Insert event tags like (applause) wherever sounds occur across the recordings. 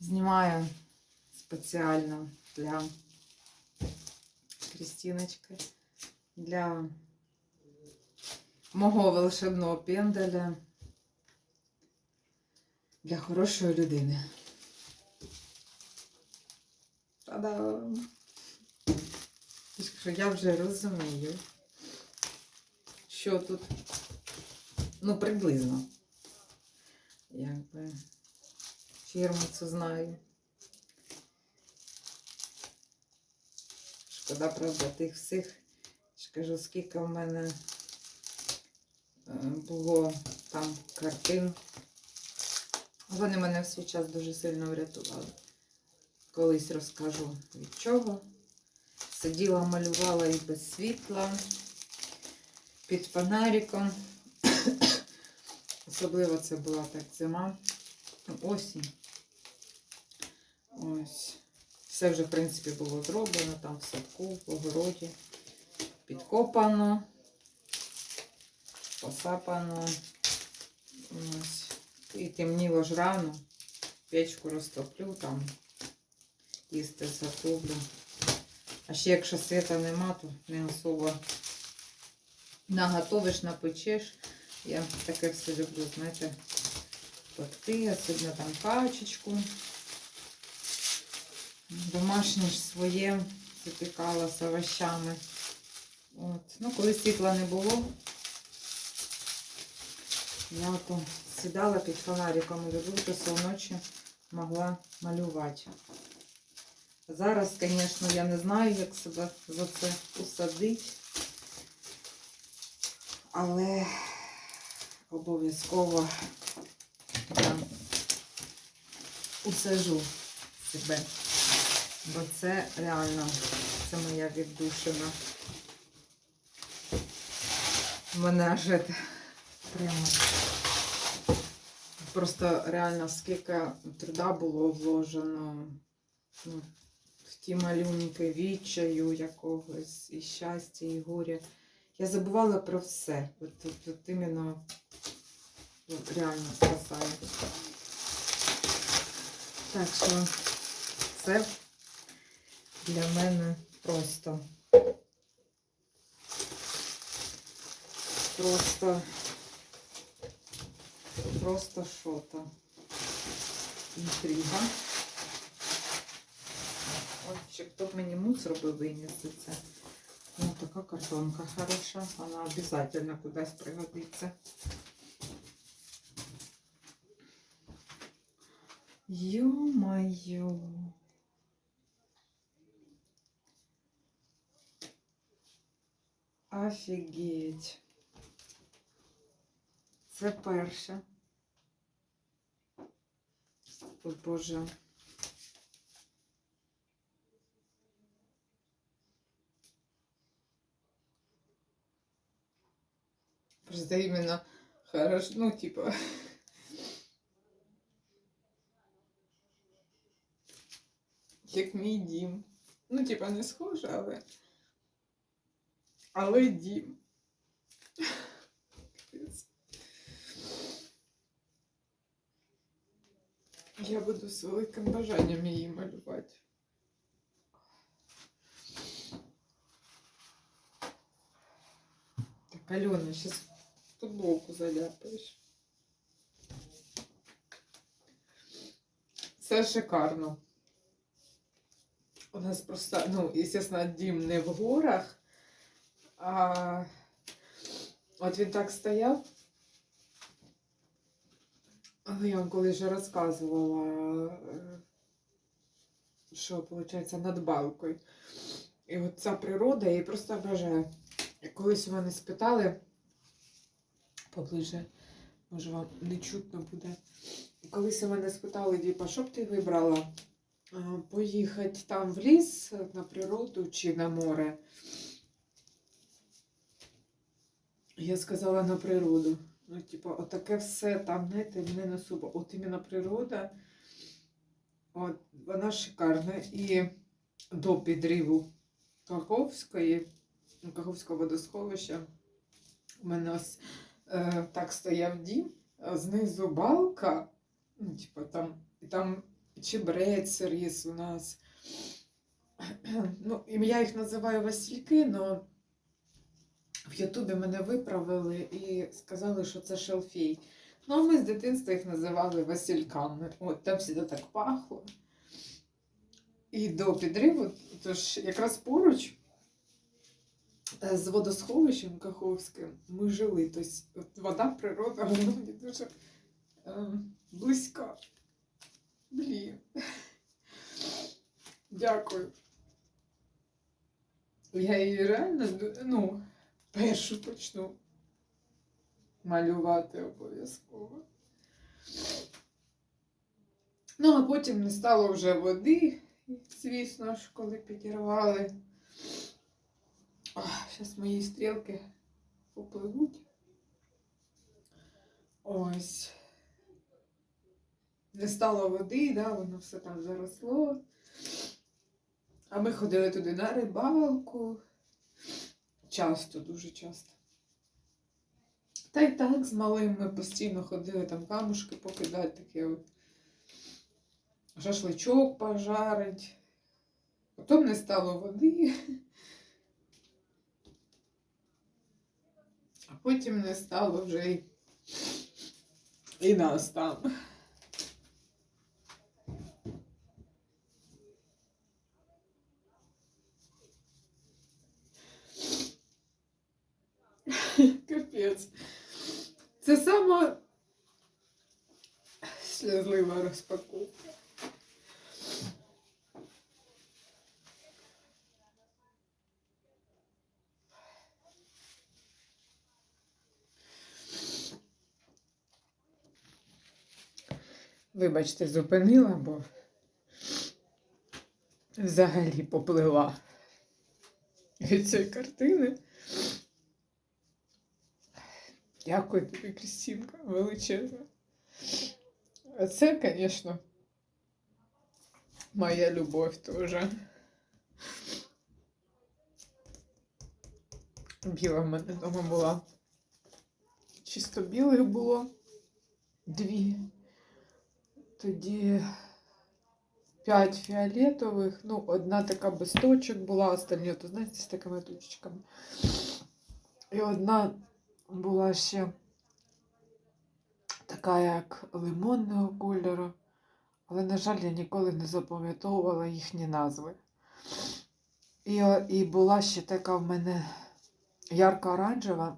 Знімаю спеціально для Крістіночки, для мого волшебного пенделя, для хорошої людини. Та-дам! Я вже розумію, що тут, ну, приблизно. Якби фірму цю знаю. Шкода, правда, тих всіх. Я ж кажу, скільки в мене е, було там картин. Вони мене в свій час дуже сильно врятували. Колись розкажу від чого. Сиділа, малювала і без світла, під фонариком. (coughs) Особливо це була так зима, осінь. Ось. Все вже, в принципі, було зроблено там в садку, в огороді. Підкопано, посапано. Ось. І темніло ж рано. Печку розтоплю там, їсти загублю. А ще якщо світа нема, то не особо наготовиш, напечеш. Я таке все люблю, знаєте, пекти, особливо там качечку. Домашнє своє запікала з овощами. От. Ну, коли світла не було, я то сідала під фонариком і то ночі могла малювати. Зараз, звісно, я не знаю, як себе за це усадити, але обов'язково я усажу себе, бо це реально, це моя віддушина. Мене аж прямо просто реально скільки труда було вложено ну, в ті малюнки відчаю якогось, і щастя, і горя. Я забувала про все. От, от, от іменно реально спасає. Так що це для мене просто. Просто просто що-то. Інтрига. Ой, ще хто б мені мусор би виніс за це. Ну, така картонка хороша. Вона обязательно кудись пригодиться. Ё-моё. Офігеть. Це перше. О Боже. Просто именно хорошо, ну, типа... (laughs) Як мій дім. Ну, типа, не схоже, але. Але дім. Капець. Я буду з великим бажанням її малювати. Так, Альона, зараз футболку заляпаєш. Це шикарно. У нас просто, ну, естественно, дім не в горах, а от він так стояв. Ну, я вам колись вже розказувала, е, що, виходить, над балкою. І от ця природа, її просто обожаю. Колись у мене спитали поближе, може вам не чутно буде. Колись у мене спитали, Діпа, що б ти вибрала? Поїхати там в ліс на природу чи на море? Я сказала на природу. Ну, типу, отаке все там, знаєте, не особо. От іменно природа, от, вона шикарна. І до підриву Каховської, Каховського водосховища, у мене ось е, так стояв дім, а знизу балка, ну, типу, там, і там чебрець ріс у нас. Ну, я їх називаю Васильки, але в Ютубі мене виправили і сказали, що це шелфій. Ну, а ми з дитинства їх називали Васильками. От там завжди так пахло. І до підриву, тож якраз поруч е, з водосховищем Каховським ми жили. Тобто вода, природа, вона мені дуже е, близька. Блін. Дякую. Я її реально, ну, першу почну малювати обов'язково. Ну, а потім не стало вже води, звісно ж, коли підірвали. Зараз мої стрілки попливуть. Ось. Не стало води, да, воно все там заросло. А ми ходили туди на рибалку. Часто, дуже часто. Та й так з малим ми постійно ходили там камушки покидати, таке от. Шашличок пожарить. Потім не стало води. А потім не стало вже і, і нас там. Капець. Це сама сльозлива розпаковка. Вибачте, зупинила, бо взагалі поплила від цієї картини. Дякую тобі, Крістінка, величезна. А це, звісно, моя любов теж. Біла в мене вдома була. Чисто білих було дві. Тоді п'ять фіолетових, ну, одна така без точок була, остальні, то знаєте, з такими точечками. І одна була ще така, як лимонного кольору, але, на жаль, я ніколи не запам'ятовувала їхні назви. І, і була ще така в мене ярко оранжева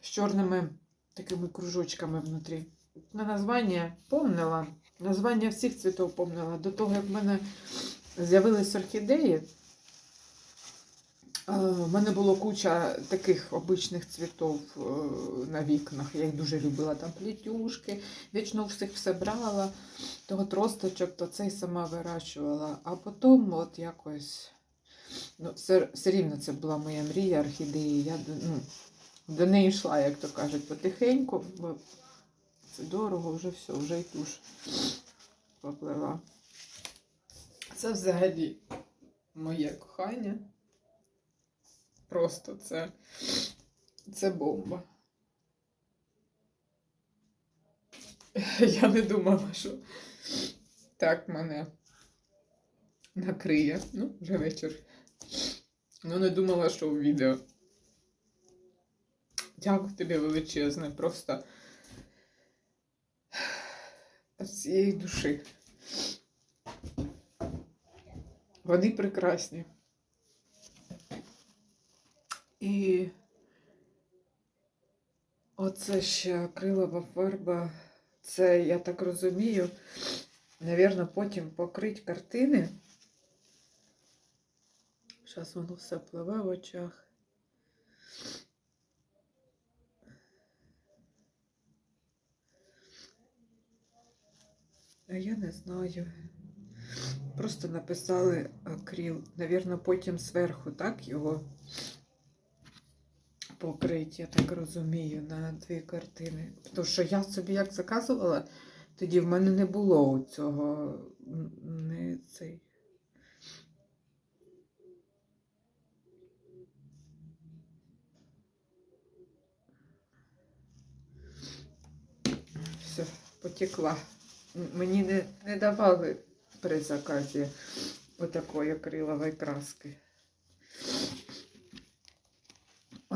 з чорними такими кружочками внутрі. На названня помнила. Названня всіх цвітів помнила. До того, як в мене з'явились орхідеї, у мене було куча таких обичних цвітів е, на вікнах. Я їх дуже любила. Там плітюшки, вічно всіх все брала, того тросточок, то цей сама вирощувала. А потім от якось ну, все, все рівно це була моя мрія орхідеї. Я ну, до неї йшла, як то кажуть, потихеньку, бо це дорого, вже все, вже й туш поплила. Це взагалі моє кохання. Просто це, це бомба. (laughs) Я не думала, що так мене накриє. Ну, вже вечір. Ну, не думала, що у відео. Дякую тобі величезне, просто з цієї душі. Вони прекрасні. І оце ще акрилова фарба. Це, я так розумію, навірно, потім покрить картини. Зараз воно все пливе в очах. А я не знаю. Просто написали акрил. Навірно, потім зверху, так, його покрить, я так розумію, на дві картини. Тому що я собі як заказувала, тоді в мене не було цього не цей. Все, потекла. мені не, не давали при заказі отакої акрилової краски.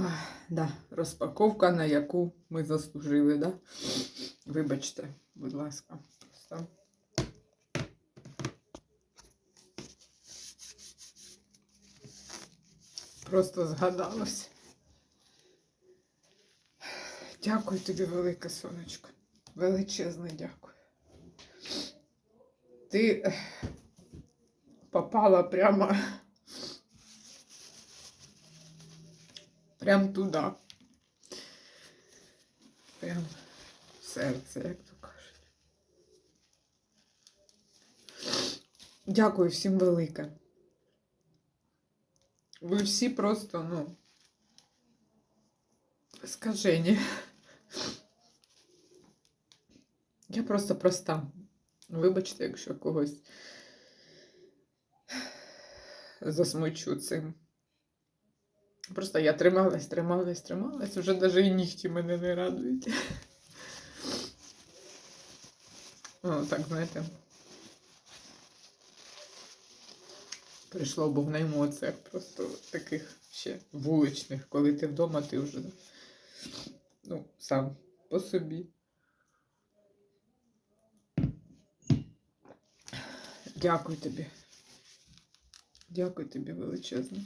Ах, да, розпаковка, на яку ми заслужили, да? Вибачте, будь ласка. Просто. Просто згадалось. Дякую тобі, велике сонечко. Величезне дякую. Ти попала прямо прям туди. Прям в серце, як то кажуть. Дякую всім велике. Ви всі просто, ну, скажені. Я просто проста. Вибачте, якщо когось засмучу цим. Просто я трималась, трималась, трималась, вже навіть і нігті мене не радують. Ну, так, знаєте. Прийшло, був на емоціях просто таких ще вуличних, коли ти вдома, ти вже ну, сам по собі. Дякую тобі. Дякую тобі величезно.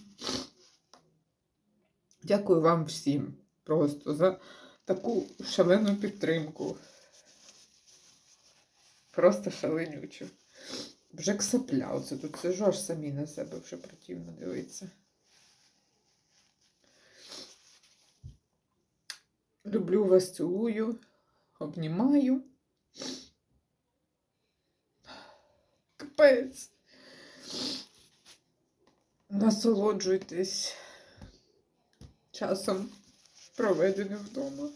Дякую вам всім просто за таку шалену підтримку. Просто шаленючу. Вже як сопля, оце тут сижу, аж самі на себе вже противно дивитися. Люблю вас, цілую, обнімаю. Капець. Насолоджуйтесь часом проведеним вдома.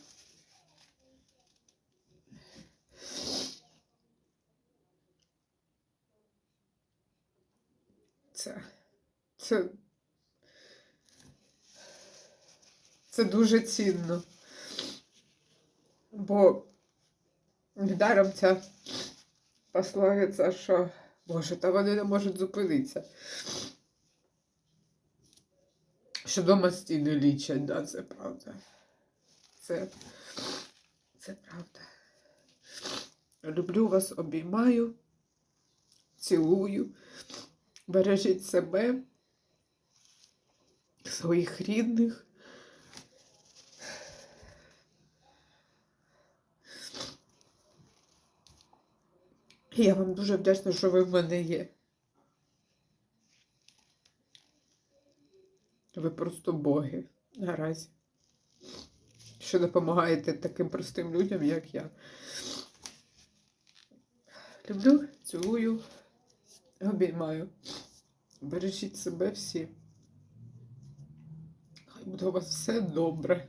Це, це, це дуже цінно. Бо недаром ця пословиця, що Боже, та вони не можуть зупинитися. Що дома стіни лічать, да, це правда. Це, це правда. Люблю вас, обіймаю, цілую. Бережіть себе, своїх рідних. Я вам дуже вдячна, що ви в мене є. Ви просто боги наразі. Що допомагаєте таким простим людям, як я. Люблю, цілую, обіймаю. Бережіть себе всі. Хай буде у вас все добре.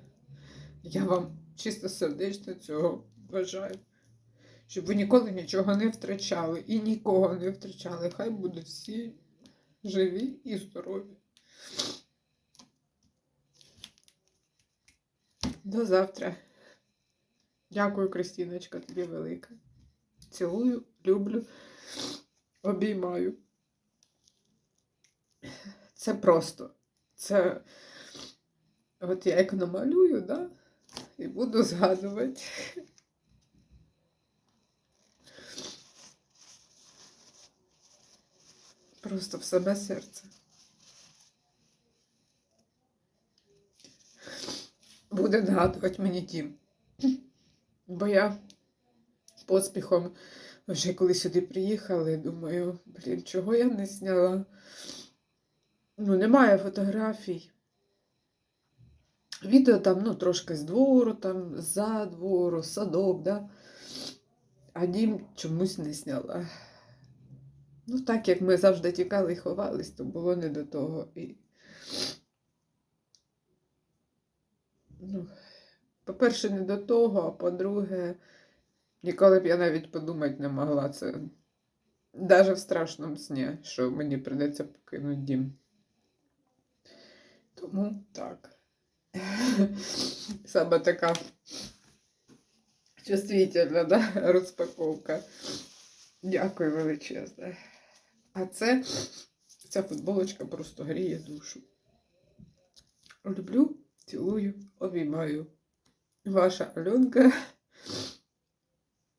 Я вам чисто сердечно цього бажаю. Щоб ви ніколи нічого не втрачали і нікого не втрачали. Хай будуть всі живі і здорові. До завтра. Дякую, Кристіночка, тобі велика. Цілую, люблю, обіймаю. Це просто. Це от я як намалюю, да? І буду згадувати. Просто в саме серце. Буде нагадувати мені дім. Бо я поспіхом вже коли сюди приїхали, думаю, блін, чого я не зняла? Ну, немає фотографій. Відео там, ну, трошки з двору, там, за двору, садок, да? а дім чомусь не зняла. Ну, так як ми завжди тікали і ховались, то було не до того. І... Ну, по-перше, не до того, а по-друге, ніколи б я навіть подумати не могла це. Навіть в страшному сні, що мені прийдеться покинути дім. Тому так. (laughs) Саме така чувствительна да, розпаковка. Дякую величезне. А це ця футболочка просто гріє душу. Люблю, цілую, обіймаю. Ваша Альонка.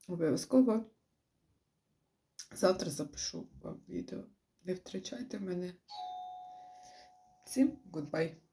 Обов'язково завтра запишу вам відео. Не втрачайте мене. Всім гудбай.